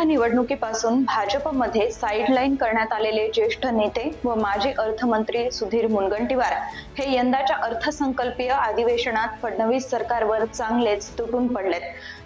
लोकसभा निवडणुकीपासून भाजपमध्ये साईडलाईन करण्यात आलेले ज्येष्ठ नेते व माजी अर्थमंत्री सुधीर मुनगंटीवार हे यंदाच्या अर्थसंकल्पीय अधिवेशनात फडणवीस सरकारवर चांगलेच तुटून पडलेत.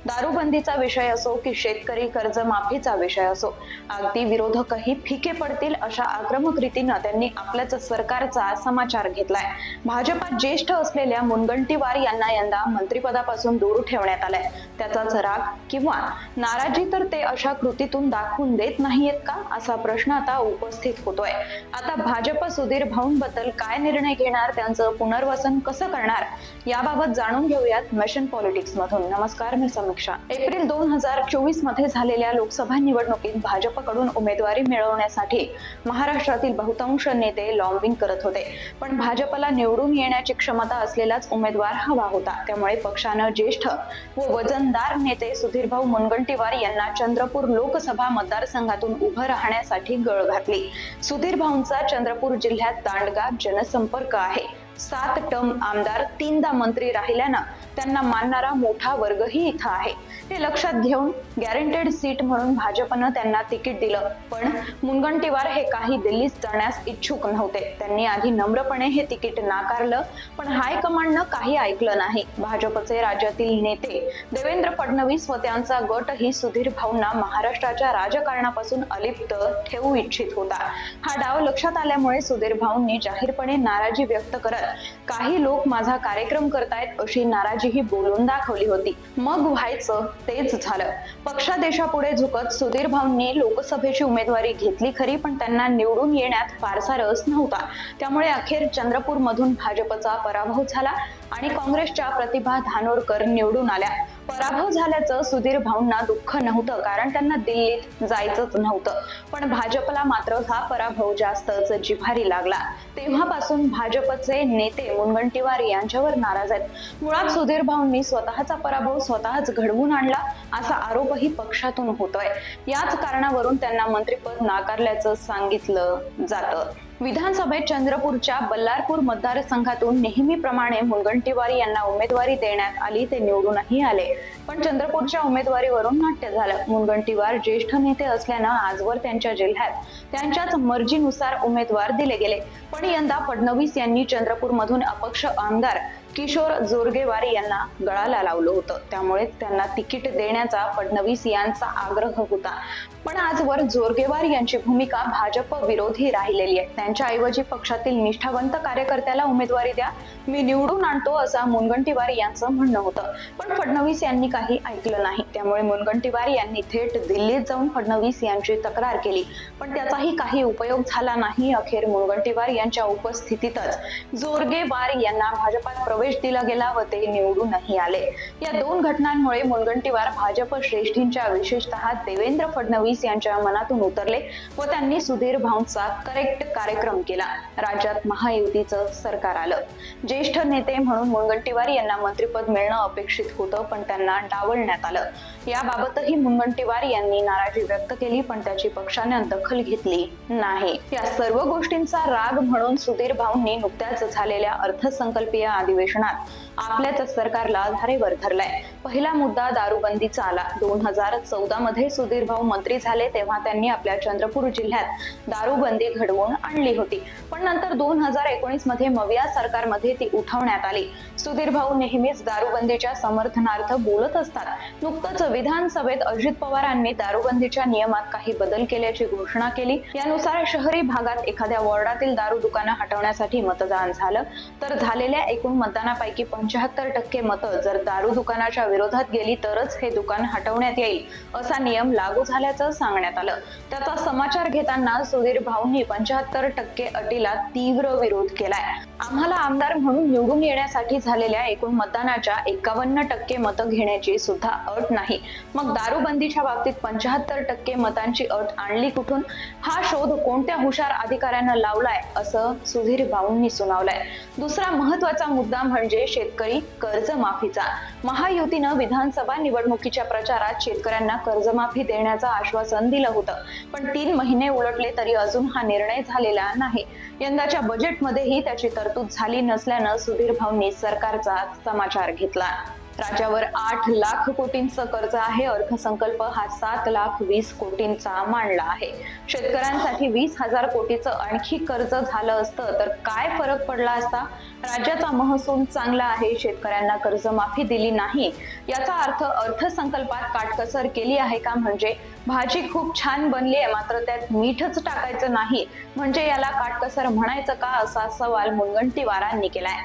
दारूबंदीचा विषय असो की शेतकरी कर्जमाफीचा विषय असो अगदी विरोधकही फिके पडतील अशा आक्रमक रीतीनं त्यांनी आपल्याच सरकारचा समाचार घेतलाय. भाजपात ज्येष्ठ असलेल्या मुनगंटीवार यांना यंदा मंत्रिपदापासून दूर ठेवण्यात आलाय. त्याचाच राग किंवा नाराजी तर ते अशा कृतीतून दाखवून देत नाहीयेत का? असा प्रश्न आता उपस्थित होतोय. आता भाजप सुधीर भाऊंबद्दल काय निर्णय घेणार? त्यांचं पुनर्वसन कसं करणार? याबाबत जाणून घेऊयात मिशन पॉलिटिक्स मधून नमस्कार मी समीक्षा. एप्रिल दोन हजार चोवीसमध्ये झालेल्या लोकसभा निवडणुकीत भाजपकडून उमेदवारी मिळवण्यासाठी महाराष्ट्रातील बहुतांश नेते लॉबिंग करत होते. पण भाजपला निवडून येण्याची क्षमता असलेलाच उमेदवार हवा होता. त्यामुळे पक्षानं ज्येष्ठ व वजनदार नेते सुधीरभाऊ मुनगंटीवार यांना चंद्रपूर लोकसभा मतदारसंघातून उभं राहण्यासाठी गळ घातली. सुधीर भाऊंचा चंद्रपूर जिल्ह्यात दांडगा जनसंपर्क आहे. सात टर्म आमदार तीनदा मंत्री राहिल्यानं त्यांना मानणारा मोठा वर्गही इथं आहे. हे लक्षात घेऊन गॅरंटेड सीट म्हणून भाजपनं त्यांना तिकीट दिलं. पण मुनगंटीवार हे काही दिल्लीत जाण्यास इच्छुक नव्हते. त्यांनी आधी नम्रपणे हे तिकीट नाकारलं पण हायकमांडनं काही ऐकलं नाही. भाजपचे राज्यातील नेते देवेंद्र फडणवीस व त्यांचा गटही सुधीर भाऊंना महाराष्ट्राच्या राजकारणापासून अलिप्त ठेवू इच्छित होता. हा डाव लक्षात आल्यामुळे सुधीर भाऊंनी जाहीरपणे नाराजी व्यक्त करत काही लोक माझा कार्यक्रम करतायत अशी नाराजी नाराजीही बोलून दाखवली होती. मग व्हायचं तेच झालं. पक्षादेशापुढे झुकत सुधीर भाऊंनी लोकसभेची उमेदवारी घेतली खरी पण त्यांना निवडून येण्यात फारसा रस नव्हता. त्यामुळे अखेर चंद्रपूर मधून भाजपचा पराभव झाला आणि काँग्रेसच्या प्रतिभा धानोरकर निवडून आल्या. पराभव झाल्याचं सुधीर भाऊंना दुःख नव्हतं कारण त्यांना दिल्लीत जायचंच नव्हतं. पण भाजपला मात्र हा पराभव जास्तच जिव्हारी लागला. तेव्हापासून भाजपचे नेते मुनगंटीवार यांच्यावर नाराज आहेत. मुळात सुधीर भाऊंनी स्वतःचा पराभव स्वतःच घडवून आणला असा आरोपही पक्षातून होतोय. याच कारणावरून त्यांना मंत्रिपद नाकारल्याचं सांगितलं जातं. विधानसभेत चंद्रपूरच्या बल्लारपूर मतदारसंघातून नेहमीप्रमाणे मुनगंटीवार यांना उमेदवारी देण्यात आली ते निवडूनही आले. पण चंद्रपूरच्या उमेदवारीवरून नाट्य झालं. मुनगंटीवार ज्येष्ठ नेते असल्यानं आजवर त्यांच्या जिल्ह्यात त्यांच्याच मर्जीनुसार उमेदवार दिले गेले. पण यंदा फडणवीस यांनी चंद्रपूरमधून अपक्ष आमदार किशोर जोरगेवार यांना गळाला लावलं होतं. त्यामुळेच त्यांना तिकीट देण्याचा फडणवीस यांचा आग्रह होता. पण आजवर जोरगेवार यांची भूमिका भाजप विरोधी राहिलेली आहे. त्यांच्या ऐवजी पक्षातील निष्ठावंत कार्यकर्त्याला उमेदवारी द्या मी निवडून आणतो असा मुनगंटीवार यांचं म्हणणं होतं. पण फडणवीस यांनी काही ऐकलं नाही. त्यामुळे मुनगंटीवार यांनी थेट दिल्लीत जाऊन फडणवीस यांची तक्रार केली. पण त्याचाही काही उपयोग झाला नाही अखेर मुनगंटीवार यांच्या उपस्थितीतच. जोरगेवार यांना भाजपात प्रवेश दिला गेला व ते निवडूनही आले. या दोन घटनांमुळे मुनगंटीवार भाजप श्रेष्ठींच्या विशेषतः देवेंद्र फडणवीस यांच्या मनातून उतरले व त्यांनी सुधीर भाऊंचा करेक्ट कार्यक्रम केला. राज्यात महायुतीचं सरकार आलं. ज्येष्ठ नेते म्हणून मुनगंटीवार यांना मंत्रिपद मिळणं अपेक्षित होतं पण त्यांना डावलण्यात आलं. याबाबतही मुनगंटीवार यांनी नाराजी व्यक्त केली पण त्याची पक्षाने दखल घेतली नाही. या सर्व गोष्टींचा राग म्हणून सुधीर भाऊंनी नुकत्याच झालेल्या अर्थसंकल्पीय अधिवेशनात आपल्याच सरकारला धारेवर धरलाय. पहिला मुद्दा दारूबंदीचा आला. दोन हजार चौदा मध्ये सुधीर भाऊ मंत्री झाले तेव्हा त्यांनी आपल्या चंद्रपूर जिल्ह्यात दारूबंदी घडवून आणली होती. पण नंतर दोन हजार एकोणीसमध्ये मविया सरकारमध्ये ती उठवण्यात आली. सुधीर भाऊ नेहमीच दारूबंदीच्या समर्थनार्थ बोलत असतात. नुकतंच विधानसभेत अजित पवारांनी दारूबंदीच्या नियमात काही बदल केल्याची घोषणा केली. यानुसार शहरी भागात एखाद्या वॉर्डातील दारू दुकानं हटवण्यासाठी मतदान झालं. तर झालेल्या एकूण मतदानापैकी पंच्याहत्तर टक्के मतं जर दारू दुकानाच्या विरोधात गेली तरच हे दुकान हटवण्यात येईल असा नियम लागू झाल्याचं सांगण्यात आलं. त्याचा समाचार घेताना सुधीर भाऊंनी पंच्याहत्तर टक्के अटीला तीव्र विरोध केलाय. आम्हाला आमदार म्हणून निवडून येण्यासाठी झालेल्या एकूण मतदानाच्या एकावन्न टक्के मतं घेण्याची सुद्धा अट नाही. मग दारूबंदीच्या बाबतीत पंच्याहत्तर टक्के मतांची अट आणली कुठून? हा शोध कोणत्या हुशार अधिकाऱ्यानं लावलाय? असं सुधीर भाऊंनी सुनावलाय. दुसरा महत्त्वाचा मुद्दा म्हणजे शेतकरी कर्जमाफीचा. महायुतीनं विधानसभा निवडणुकीच्या प्रचारात शेतकऱ्यांना कर्जमाफी देण्याचं आश्वासन दिलं होतं. पण तीन महिने उलटले तरी अजून हा निर्णय झालेला नाही. यंदाच्या बजेटमध्येही त्याची तरतूद झाली नसल्यानं सुधीर भाऊंनी सरकारचा समाचार घेतला. राज्यावर आठ लाख कोटींचं कर्ज आहे. अर्थसंकल्प हा सात लाख वीस कोटींचा मांडला आहे. शेतकऱ्यांसाठी वीस हजार कोटीचं आणखी कर्ज झालं असतं तर काय फरक पडला असता? राज्याचा महसूल चांगला आहे शेतकऱ्यांना कर्जमाफी दिली नाही याचा अर्थ अर्थसंकल्पात काटकसर केली आहे का म्हणजे भाजी खूप छान बनली आहे मात्र त्यात मीठच टाकायचं नाही म्हणजे याला काटकसर म्हणायचं का असा सवाल मुनगंटीवारांनी केलाय.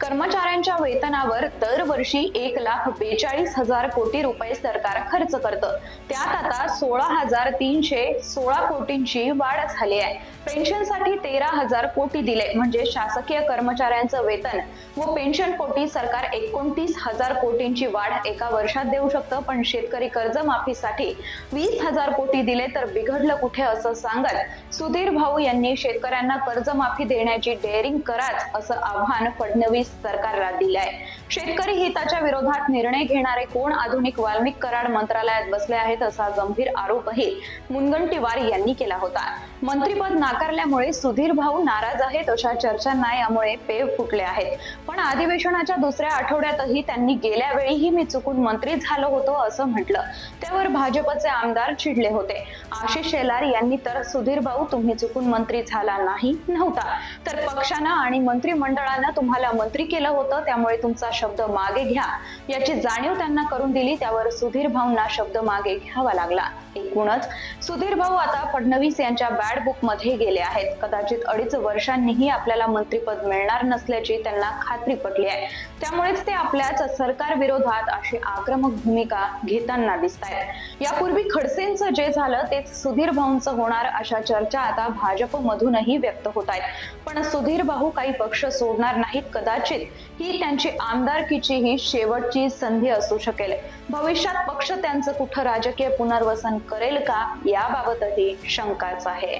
कर्मचाऱ्यांच्या वेतनावर दरवर्षी एक लाख बेचाळीस हजार कोटी रुपये सरकार खर्च करतं. त्यात आता सोळा हजार तीनशे सोळा कोटींची वाढ झाली आहे. पेन्शनसाठी तेरा हजार कोटी दिले म्हणजे शासकीय कर्मचाऱ्यांचं वेतन. व पेन्शन पोटी सरकार एकोणतीस हजार कोटींची वाढ एका वर्षात देऊ शकतं पण शेतकरी कर्जमाफीसाठी वीस हजार कोटी दिले तर बिघडलं कुठे असं सांगत सुधीर भाऊ यांनी शेतकऱ्यांना कर्जमाफी देण्याची डेअरिंग कराच असं आव्हान फडणवीस सरकारला दिले आहे शेतकरी हिताच्या विरोधात निर्णय घेणारे कोण आधुनिक वाल्मिक कराड मंत्रालयात बसले आहेत असा गंभीर आरोपही मुनगंटीवार यांनी केला होता. मंत्रीपद नाकारल्यामुळे सुधीर भाऊ नाराज आहेत अशा चर्चांना यामुळे पेव फुटला. आहेत. पण अधिवेशनाच्या दुसऱ्या आठवड्यातही त्यांनी गेल्या वेळीही मी चुकून मंत्री झालो होतो असं म्हटलं. त्यावर भाजपचे आमदार चिडले होते. आशिष शेलार यांनी तर सुधीर भाऊ तुम्ही चुकून मंत्री झाला नाही नव्हता. तर पक्षानं आणि मंत्रिमंडळानं तुम्हाला मंत्री केलं होतं त्यामुळे तुमचा शब्द मागे घ्या. याची जाणीव त्यांना करून दिली त्यावर सुधीर भाऊंना शब्द मागे घ्यावा लागला. एकूणच. सुधीर भाऊ आता फडणवीस यांच्या बॅड बुकमध्ये गेले आहेत. कदाचित अडीच वर्षांनीही आपल्याला मंत्रीपद मिळणार नसल्याची त्यांना खात्री पटली आहे. त्यामुळेच ते आपल्याच सरकार विरोधात अशी आक्रमक भूमिका घेताना दिसत आहेत यापूर्वी खडसेंचं जे झालं तेच सुधीर भाऊंचं होणार अशा चर्चा आता भाजप मधूनही व्यक्त होत आहेत पण सुधीर भाऊ काही पक्ष सोडणार नाहीत कदाचित ही त्यांची आमदारकीची ही शेवटची संधी असू शकेल. भविष्यात पक्ष त्यांचं कुठं राजकीय पुनर्वसन करेल का? याबाबतही शंकाच आहे.